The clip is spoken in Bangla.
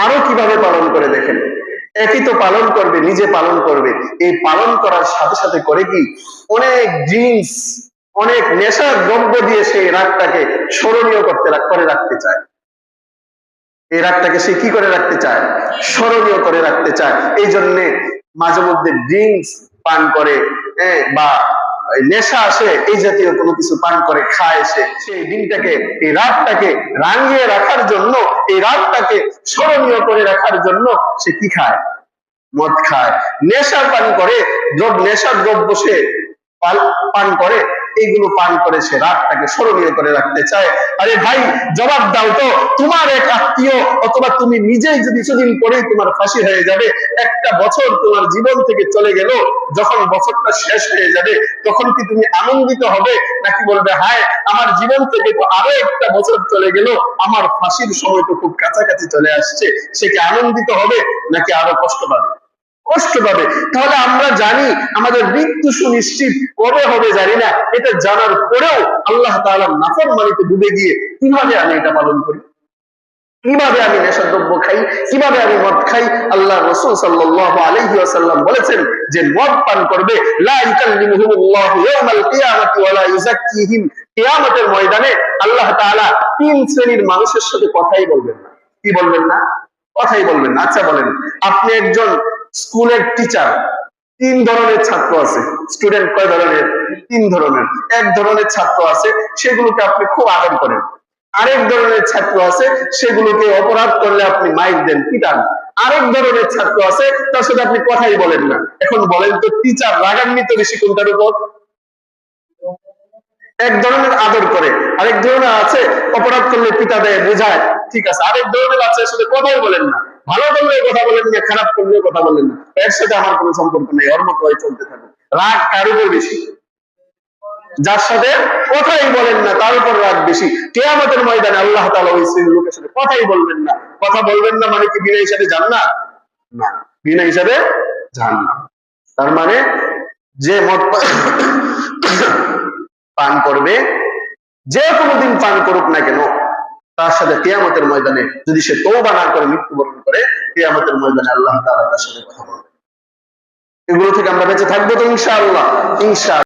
আরও কীভাবে পালন করে দেখেন? একই তো পালন করবে নিজে পালন করবে। এই পালন করার সাথে সাথে করে কি? অনেক ড্রিঙ্কস অনেক নেশার দ্রব্য দিয়ে সেই রাগটাকে স্মরণীয় করতে করে রাখতে চায়। এই রাগটাকে সে কি করে রাখতে চায়? স্মরণীয় করে রাখতে চায়। এই জন্যে মাঝে মধ্যে ড্রিঙ্কস পান করে হ্যাঁ, বা নেশা আসে, এই জাতীয় কোনো কিছু পান করে, খায় সে, সেই দিনটাকে, এই রাতটাকে রাঙিয়ে রাখার জন্য, এই রাতটাকে স্মরণীয় করে রাখার জন্য সে কি খায়? মদ খায়। নেশা পান করে, দ্রব নেশার দ্রব্য সে পান- করে এইগুলো পান করে সে রাতটাকে স্মরণীয় করে রাখতে চায়। আরে ভাই, জবাব দাও তো। তোমার এক আত্মীয় অথবা তুমি নিজেই যদি কিছুদিন পরেই তোমার ফাঁসি হয়ে যাবে, একটা বছর তোমার জীবন থেকে চলে গেল, যখন বছরটা শেষ হয়ে যাবে, তখন কি তুমি আনন্দিত হবে? নাকি বলবে, হায়, আমার জীবন থেকে তো আরও একটা বছর চলে গেল, আমার ফাঁসির সময় তো খুব কাছাকাছি চলে আসছে, সে কি আনন্দিত হবে? নাকি আরও কষ্ট পাবে? কষ্ট পাবে তাহলে আমরা জানি আমাদের মৃত্যু সুনিশ্চিত কবে হবে জানি না। এটা জানার পরেও আল্লাহ তাআলা নাফরমানিতে ডুবে গিয়ে কীভাবে আমি এটা পালন করি? কীভাবে আমি নেশাদ্রব্য খাই? কীভাবে আমি মদ খাই? আল্লাহ রসুল সাল্লাল্লাহু আলাইহি ওয়াসাল্লাম বলেছেন যে মদ পান করবে। কিয়ামতের ময়দানে আল্লাহ তাআলা তিন শ্রেণির মানুষের সাথে কথাই বলবেন না। কি বলবেন না? কথাই বলবেন আচ্ছা বলেন, আপনি একজন স্কুলের টিচার তিন ধরনের ছাত্র আছে। স্টুডেন্ট কয় ধরনের? তিন ধরনের। এক ধরনের ছাত্র আছে, সেগুলোকে আপনি খুব আদর করেন। আরেক ধরনের ছাত্র আছে, সেগুলোকে অপরাধ করলে আপনি মাইক দেন পিটান আরেক ধরনের ছাত্র আছে, তার সাথে আপনি কথাই বলেন না। এখন বলেন তো টিচার রাগান্বিত বেশি কোনটার উপর? এক ধরনের আদর করে। আরেক ধরনের আছে, অপরাধ করলে পিতা দেয়, বোঝায়। ঠিক আছে, আরেক ধরনের আছে, আসলে কথাই বলেন না। ভালো করলে কথা বলেন না, খারাপ করলে কথা বলেন না। এর সাথে আমার কোনো সম্পর্ক নেই, ওর মতো চলতে থাকুন রাগ কার উপর বেশি? যার সাথে কথাই বলেন না, তার উপর রাগ বেশি। কেয়ামতের ময়দানে আল্লাহ তাআলা ওই শ্রেণির লোকের সাথে কথাই বলবেন না। কথা বলবেন না মানে কি বিনা হিসাবে যান না না বিনা হিসাবে যান না তার মানে যে পা- পান করবে, যে কোনোদিন পান করুক না কেন তার সাথে কেয়ামতের ময়দানে যদি সে তৌবা না করে, মৃত্যুবরণ করে, কেয়ামতের ময়দানে আল্লাহ তার সাথে কথা বলবে। এগুলো থেকে আমরা বেঁচে থাকব তো ইনশাআল্লাহ। ইনশাআল্লাহ।